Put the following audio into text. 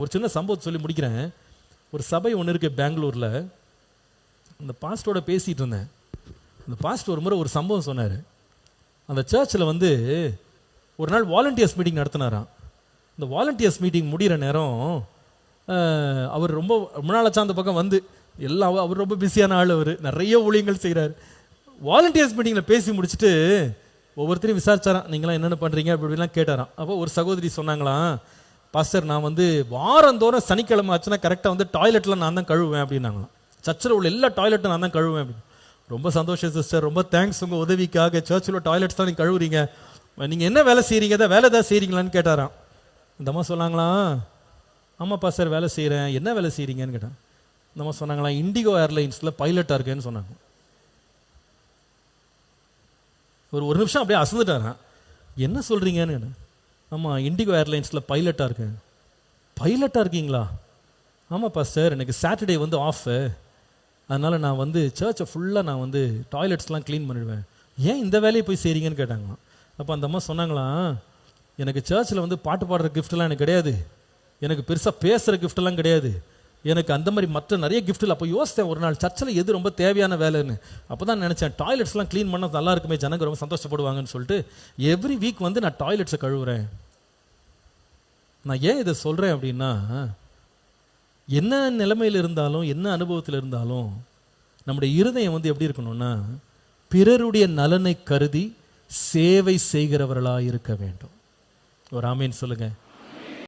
ஒரு சின்ன சம்பவத்தை சொல்லி முடிக்கிறேன். ஒரு சபை ஒன்று இருக்குது பெங்களூரில். அந்த பாஸ்டோட பேசிகிட்டு இருந்தேன். அந்த பாஸ்டர் ஒரு முறை ஒரு சம்பவம் சொன்னார். அந்த சர்ச்சில் வந்து ஒரு நாள் வாலண்டியர்ஸ் மீட்டிங் நடத்தினாராம். இந்த வாலண்டியர்ஸ் மீட்டிங் முடிகிற நேரம் அவர் ரொம்ப ரொம்ப நாளாச்சா அந்த பக்கம் வந்து எல்லாம் அவர் ரொம்ப பிஸியான ஆள் அவர். நிறைய ஊழியங்கள் செய்கிறார் வாலண்டியர்ஸ் மீட்டிங்கில் பேசி முடிச்சுட்டு ஒவ்வொருத்தரையும் விசாரிச்சாராம். நீங்களாம் என்னென்ன பண்ணுறீங்க அப்படி இப்படிலாம் கேட்டாராம். அப்போ ஒரு சகோதரி சொன்னாங்களாம் பாஸ்டர் நான் வந்து வாரந்தோறும் சனிக்கிழமை ஆச்சுன்னா கரெக்டாக வந்து டாய்லெட்டில் நான் தான் கழுவுவேன் அப்படின்னாங்களாம். சர்ச்சில் உள்ள எல்லா டாய்லெட்டும் நான் தான் கழுவுவேன் அப்படின்னு. ரொம்ப சந்தோஷம் சிஸ்டர் ரொம்ப தேங்க்ஸ் உங்கள் உதவிக்காக. சர்ச்சில் டாய்லெட்ஸ் தான் நீங்கள் கழுவுறீங்க. நீங்கள் என்ன வேலை செய்கிறீங்க தான் வேலை தான் செய்கிறீங்களான்னு கேட்டாராம். இந்த அம்மா சொன்னாங்களாம் ஆமாப்பா சார் வேலை செய்கிறேன் என்ன வேலை செய்கிறீங்கன்னு கேட்டேன். இந்த அம்மா சொன்னாங்களாம் இண்டிகோ ஏர்லைன்ஸில் பைலட்டாக இருக்கேன்னு சொன்னாங்க. ஒரு ஒரு நிமிஷம் அப்படியே அசந்துட்டாரான் என்ன சொல்கிறீங்கன்னு கேட்டேன். ஆமாம் இண்டிகோ ஏர்லைன்ஸில் பைலட்டாக இருக்கேன். பைலட்டாக இருக்கீங்களா? ஆமாப்பா சார் எனக்கு சாட்டர்டே வந்து ஆஃபு அதனால் நான் வந்து சர்ச்சை ஃபுல்லாக நான் வந்து டாய்லெட்ஸ்லாம் க்ளீன் பண்ணிடுவேன். ஏன் இந்த வேலையை போய் செய்கிறீங்கன்னு கேட்டாங்களாம். அப்போ அந்த அம்மா சொன்னாங்களாம் எனக்கு சர்ச்சில் வந்து பாட்டு பாடுற கிஃப்ட்லாம் எனக்கு கிடையாது. எனக்கு பெருசாக பேசுகிற கிஃப்டெல்லாம் கிடையாது. எனக்கு அந்த மாதிரி மற்ற நிறைய கிஃப்ட்டில் அப்போ யோசித்தேன் ஒரு நாள் சர்ச்சில் எது ரொம்ப தேவையான வேலைன்னு. அப்போ தான் நினச்சேன் டாய்லெட்ஸ்லாம் க்ளீன் பண்ணால் நல்லா இருக்குமே ஜனங்க ரொம்ப சந்தோஷப்படுவாங்கன்னு சொல்லிட்டு எவ்ரி வீக் வந்து நான் டாய்லெட்ஸை கழுவுறேன். நான் ஏன் இதை சொல்கிறேன் அப்படின்னா என்ன நிலைமையில் இருந்தாலும் என்ன அனுபவத்தில் இருந்தாலும் நம்முடைய இருதயம் வந்து எப்படி இருக்கணும்னா பிறருடைய நலனை கருதி சேவை செய்கிறவர்களாக இருக்க வேண்டும். ஒரு ஆமீன் சொல்லுங்கள்